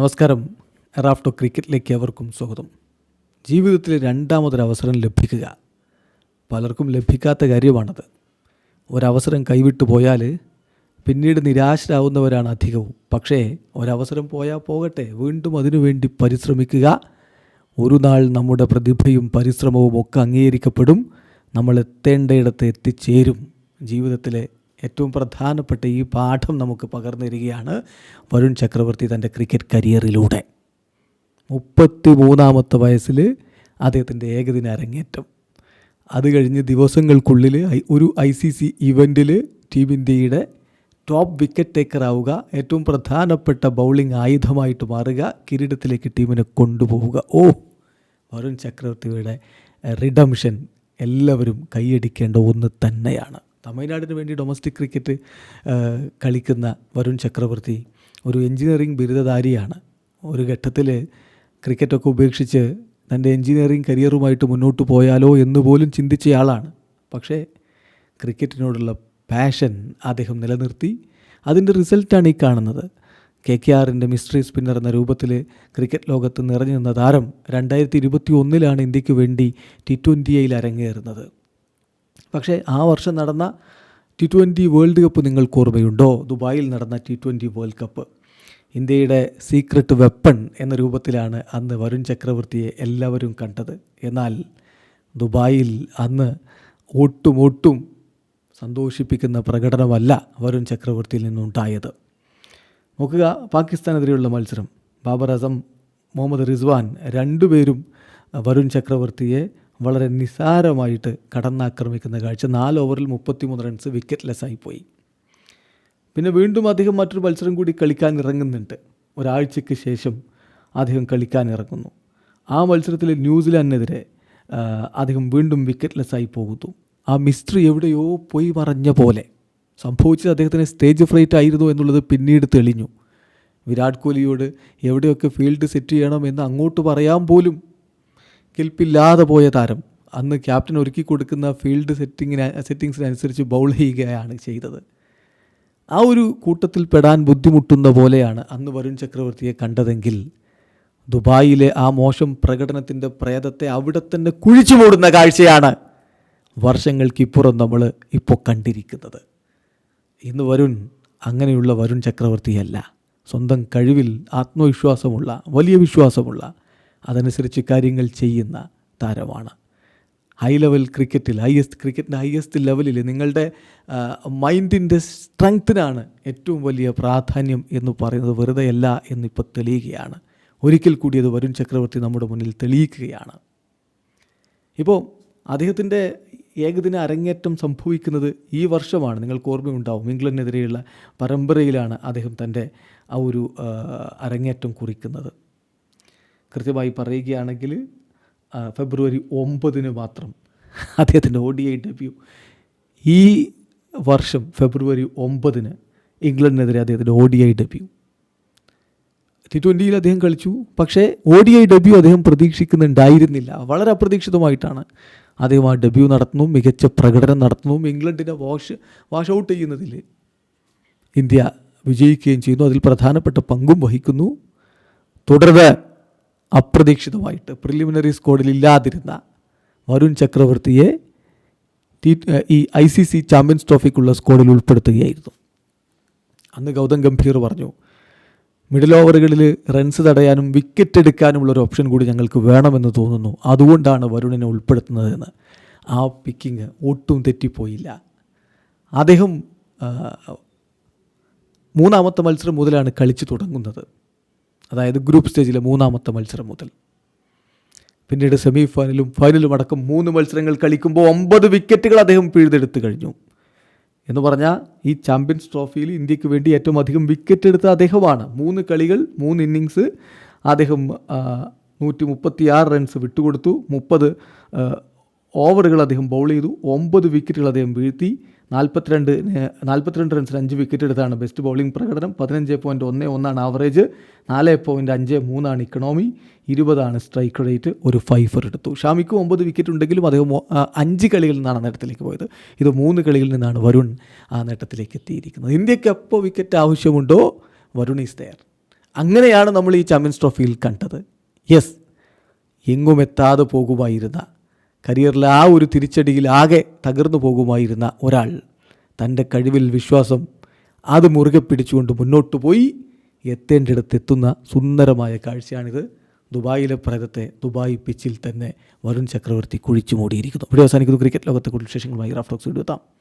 നമസ്കാരം. റാഫ്റ്റോ ക്രിക്കറ്റിലേക്ക് അവർക്കും സ്വാഗതം. ജീവിതത്തിൽ രണ്ടാമതൊരവസരം ലഭിക്കുക. പലർക്കും ലഭിക്കാത്ത കാര്യമാണത്. ഒരവസരം കൈവിട്ടു പോയാൽ പിന്നീട് നിരാശരാകുന്നവരാണ് അധികവും. പക്ഷേ ഒരവസരം പോയാൽ പോകട്ടെ. വീണ്ടും അതിനുവേണ്ടി പരിശ്രമിക്കുക. ഒരു നാൾ നമ്മുടെ പ്രതിഭയും പരിശ്രമവും ഒക്കെ അംഗീകരിക്കപ്പെടും. നമ്മൾ എത്തേണ്ടയിടത്ത് എത്തിച്ചേരും. ജീവിതത്തിലെ ഏറ്റവും പ്രധാനപ്പെട്ട ഈ പാഠം നമുക്ക് പകർന്നു തരികയാണ് വരുൺ ചക്രവർത്തി തന്റെ ക്രിക്കറ്റ് കരിയറിലൂടെ. മുപ്പത്തി മൂന്നാമത്തെ വയസ്സിൽ അദ്ദേഹത്തിന്റെ ഏകദിന അരങ്ങേറ്റം. അത് കഴിഞ്ഞ് ദിവസങ്ങൾക്കുള്ളിൽ ഒരു ഐ സി സി ഇവന്റിൽ ടീം ഇന്ത്യയുടെ ടോപ്പ് വിക്കറ്റ് ടേക്കർ ആവുക ഏറ്റവും പ്രധാനപ്പെട്ട ബൗളിംഗ് ആയുധമായിട്ട് മാറുക കിരീടത്തിലേക്ക് ടീമിനെ കൊണ്ടുപോവുക. ഓ വരുൺ ചക്രവർത്തിയുടെ റിഡംഷൻ എല്ലാവരും കൈയടിക്കേണ്ട ഒന്ന് തന്നെയാണ്. തമിഴ്നാടിന് വേണ്ടി ഡൊമസ്റ്റിക് ക്രിക്കറ്റ് കളിക്കുന്ന വരുൺ ചക്രവർത്തി ഒരു എഞ്ചിനീയറിംഗ് ബിരുദധാരിയാണ്. ഒരു ഘട്ടത്തിൽ ക്രിക്കറ്റൊക്കെ ഉപേക്ഷിച്ച് തന്റെ എഞ്ചിനീയറിംഗ് കരിയറുമായിട്ട് മുന്നോട്ട് പോയാലോ എന്ന് പോലും ചിന്തിച്ചയാളാണ് പക്ഷേ ക്രിക്കറ്റിനോടുള്ള പാഷൻ അദ്ദേഹം നിലനിർത്തി. അതിന്റെ റിസൾട്ടാണ് ഈ കാണുന്നത്. കെ കെ ആറിന്റെ മിസ്റ്ററി സ്പിന്നർ എന്ന രൂപത്തിൽ ക്രിക്കറ്റ് ലോകത്ത് നിറഞ്ഞു നിന്ന താരം രണ്ടായിരത്തി ഇരുപത്തി ഒന്നിലാണ് ഇന്ത്യയ്ക്ക് വേണ്ടി ടി ട്വന്റിയിൽ അരങ്ങേറുന്നത്. പക്ഷേ ആ വർഷം നടന്ന ടി ട്വന്റി വേൾഡ് കപ്പ് നിങ്ങൾക്ക് ഓർമ്മയുണ്ടോ? ദുബായിൽ നടന്ന ടി ട്വന്റി വേൾഡ് കപ്പ് ഇന്ത്യയുടെ സീക്രട്ട് വെപ്പൺ എന്ന രൂപത്തിലാണ് അന്ന് വരുൺ ചക്രവർത്തിയെ എല്ലാവരും കണ്ടത്. എന്നാൽ ദുബായിൽ അന്ന് ഒട്ടും ഒട്ടും സന്തോഷിപ്പിക്കുന്ന പ്രകടനമല്ല വരുൺ ചക്രവർത്തിയിൽ നിന്നുണ്ടായത്. നോക്കുക പാകിസ്ഥാനെതിരെയുള്ള മത്സരം. ബാബർ അസം മുഹമ്മദ് റിസ്വാൻ രണ്ടുപേരും വരുൺ ചക്രവർത്തിയെ വളരെ നിസ്സാരമായിട്ട് കടന്നാക്രമിക്കുന്ന കാഴ്ച. നാല് ഓവറിൽ മുപ്പത്തിമൂന്ന് റൺസ് വിക്കറ്റ് വിക്കറ്റ്ലെസ് ആയിപ്പോയി പിന്നെ വീണ്ടും അദ്ദേഹം മറ്റൊരു മത്സരം കൂടി കളിക്കാൻ ഇറങ്ങുന്നുണ്ട്. ഒരാഴ്ചയ്ക്ക് ശേഷം അദ്ദേഹം കളിക്കാൻ ഇറങ്ങുന്നു. ആ മത്സരത്തിൽ ന്യൂസിലാൻഡിനെതിരെ അദ്ദേഹം വീണ്ടും വിക്കറ്റ്ലെസ് ആയി പോകുന്നു. ആ മിസ്റ്ററി എവിടെയോ പോയി മറഞ്ഞ പോലെ. സംഭവിച്ചത് അദ്ദേഹത്തിന് സ്റ്റേജ് ഫ്രൈറ്റ് ആയിരുന്നു എന്നുള്ളത് പിന്നീട് തെളിഞ്ഞു. വിരാട് കോഹ്ലിയോട് എവിടെയൊക്കെ ഫീൽഡ് സെറ്റ് ചെയ്യണം എന്ന് അങ്ങോട്ട് പറയാൻ പോലും കെൽപ്പില്ലാതെ പോയ താരം അന്ന് ക്യാപ്റ്റൻ ഒരുക്കി കൊടുക്കുന്ന ഫീൽഡ് സെറ്റിങ്ങിന് സെറ്റിങ്സിനനുസരിച്ച് ബൗൾ ചെയ്യുകയാണ് ചെയ്തത്. ആ ഒരു കൂട്ടത്തിൽ പെടാൻ ബുദ്ധിമുട്ടുന്ന പോലെയാണ് അന്ന് വരുൺ ചക്രവർത്തിയെ കണ്ടതെങ്കിൽ ദുബായിലെ ആ മോശം പ്രകടനത്തിന്റെ പ്രേതത്തെ അവിടെ തന്നെ കുഴിച്ചു മൂടുന്ന കാഴ്ചയാണ് വർഷങ്ങൾക്കിപ്പുറം നമ്മൾ ഇപ്പോൾ കണ്ടിരിക്കുന്നത്. ഇന്ന് വരുൺ അങ്ങനെയുള്ള വരുൺ ചക്രവർത്തിയല്ല. സ്വന്തം കഴിവിൽ ആത്മവിശ്വാസമുള്ള വലിയ വിശ്വാസമുള്ള അതനുസരിച്ച് കാര്യങ്ങൾ ചെയ്യുന്ന താരമാണ്. ഹൈ ലെവൽ ക്രിക്കറ്റിൽ ഹയസ്റ്റ് ക്രിക്കറ്റിന്റെ ഹയസ്റ്റ് ലെവലിൽ നിങ്ങളുടെ മൈൻഡിന്റെ സ്ട്രെങ്ത്തിനാണ് ഏറ്റവും വലിയ പ്രാധാന്യം എന്ന് പറയുന്നത് വെറുതെയല്ല എന്നിപ്പോൾ തെളിയുകയാണ്. ഒരിക്കൽ കൂടി അത് വരുൺ ചക്രവർത്തി നമ്മുടെ മുന്നിൽ തെളിയിക്കുകയാണ്. ഇപ്പോൾ അദ്ദേഹത്തിന്റെ ഏകദിന അരങ്ങേറ്റം സംഭവിക്കുന്നത് ഈ വർഷമാണ്. നിങ്ങൾക്ക് ഓർമ്മയുണ്ടാവും ഇംഗ്ലണ്ടിനെതിരെയുള്ള പരമ്പരയിലാണ് അദ്ദേഹം തന്റെ ആ ഒരു അരങ്ങേറ്റം കുറിക്കുന്നത്. കൃത്യമായി പറയുകയാണെങ്കിൽ ഫെബ്രുവരി ഒമ്പതിന് മാത്രം അദ്ദേഹത്തിന്റെ ഒ ഡി ഐ ഡെബ്യൂ ഈ വർഷം ഫെബ്രുവരി ഒമ്പതിന് ഇംഗ്ലണ്ടിനെതിരെ അദ്ദേഹത്തിന്റെ O D I debut T ട്വന്റിയിൽ അദ്ദേഹം കളിച്ചു. പക്ഷേ ഒ ഡി ഐ ഡെബ്യൂ അദ്ദേഹം പ്രതീക്ഷിക്കുന്നുണ്ടായിരുന്നില്ല. വളരെ അപ്രതീക്ഷിതമായിട്ടാണ് അദ്ദേഹം ആ ഡെബ്യൂ നടത്തുന്നു. മികച്ച പ്രകടനം നടത്തുന്നു. ഇംഗ്ലണ്ടിനെ വാഷ് വാഷ് ഔട്ട് ചെയ്യുന്നതിൽ ഇന്ത്യ വിജയിക്കുകയും ചെയ്യുന്നു. അതിൽ പ്രധാനപ്പെട്ട പങ്കും വഹിക്കുന്നു. തുടർന്ന് അപ്രതീക്ഷിതമായിട്ട് പ്രിലിമിനറി സ്ക്വാഡിൽ ഇല്ലാതിരുന്ന വരുൺ ചക്രവർത്തിയെ ടി ഈ ഐ സി സി ചാമ്പ്യൻസ് ട്രോഫിക്കുള്ള സ്ക്വാഡിൽ ഉൾപ്പെടുത്തുകയായിരുന്നു. അന്ന് ഗൗതം ഗംഭീർ പറഞ്ഞു മിഡിൽ ഓവറുകളിൽ റൺസ് തടയാനും വിക്കറ്റ് എടുക്കാനുമുള്ള ഒരു ഓപ്ഷൻ കൂടി ഞങ്ങൾക്ക് വേണമെന്ന് തോന്നുന്നു. അതുകൊണ്ടാണ് വരുണിനെ ഉൾപ്പെടുത്തുന്നതെന്ന്. ആ പിക്കിങ് ഒട്ടും തെറ്റിപ്പോയില്ല. അദ്ദേഹം മൂന്നാമത്തെ മത്സരം മുതലാണ് കളിച്ചു തുടങ്ങുന്നത്. അതായത് ഗ്രൂപ്പ് സ്റ്റേജിലെ മൂന്നാമത്തെ മത്സരം മുതൽ. പിന്നീട് സെമി ഫൈനലും ഫൈനലും അടക്കം മൂന്ന് മത്സരങ്ങൾ കളിക്കുമ്പോൾ ഒമ്പത് വിക്കറ്റുകൾ അദ്ദേഹം പിഴുതെടുത്ത് കഴിഞ്ഞു. എന്ന് പറഞ്ഞാൽ ഈ ചാമ്പ്യൻസ് ട്രോഫിയിൽ ഇന്ത്യയ്ക്ക് വേണ്ടി ഏറ്റവും അധികം വിക്കറ്റ് എടുത്ത അദ്ദേഹമാണ്. മൂന്ന് കളികൾ മൂന്ന് ഇന്നിങ്സ് അദ്ദേഹം നൂറ്റി മുപ്പത്തി ആറ് റൺസ് വിട്ടുകൊടുത്തു. മുപ്പത് ഓവറുകൾ അദ്ദേഹം ബൗൾ ചെയ്തു. ഒമ്പത് വിക്കറ്റുകൾ അദ്ദേഹം വീഴ്ത്തി. നാൽപ്പത്തിരണ്ട് നാൽപ്പത്തിരണ്ട് റൺസിന് അഞ്ച് വിക്കറ്റ് എടുത്താണ് ബെസ്റ്റ് ബൗളിംഗ് പ്രകടനം. പതിനഞ്ച് പോയിന്റ് ഒന്ന് ഒന്നാണ് ആവറേജ് നാല് പോയിന്റ് അഞ്ച് മൂന്നാണ് ഇക്കണോമി ഇരുപതാണ് സ്ട്രൈക്ക് റേറ്റ് ഒരു ഫൈഫർ എടുത്തു. ഷാമിക്കും ഒമ്പത് വിക്കറ്റ് ഉണ്ടെങ്കിലും അദ്ദേഹം അഞ്ച് കളികളിൽ നിന്നാണ് നേട്ടത്തിലേക്ക് പോയത്. ഇത് മൂന്ന് കളികളിൽ നിന്നാണ് വരുൺ ആ നേട്ടത്തിലേക്ക് എത്തിയിരിക്കുന്നത്. ഇന്ത്യയ്ക്ക് എപ്പോൾ വിക്കറ്റ് ആവശ്യമുണ്ടോ വരുൺ ഈസ് ദയർ അങ്ങനെയാണ് നമ്മൾ ഈ ചാമ്പ്യൻസ് ട്രോഫിയിൽ കണ്ടത്. യെസ് എങ്ങും എത്താതെ പോകുമായിരുന്ന കരിയറിലെ ആ ഒരു തിരിച്ചടിയിൽ ആകെ തകർന്നു പോകുമായിരുന്ന ഒരാൾ. തന്റെ കഴിവിൽ വിശ്വാസം അത് മുറുകെ പിടിച്ചുകൊണ്ട് മുന്നോട്ട് പോയി എത്തേണ്ടിടത്ത് എത്തുന്ന സുന്ദരമായ കാഴ്ചയാണിത്. ദുബായിലെ പ്രേതത്തെ ദുബായ് പിച്ചിൽ തന്നെ വരുൺ ചക്രവർത്തി കുഴിച്ചു മൂടിയിരിക്കുന്നു. ഇവിടെ അവസാനിക്കുന്നു. ക്രിക്കറ്റ് ലോകത്തെ കൂടുതൽ വിശേഷങ്ങളുമായി റാഫ്റ്റോക്സ് എടുത്താം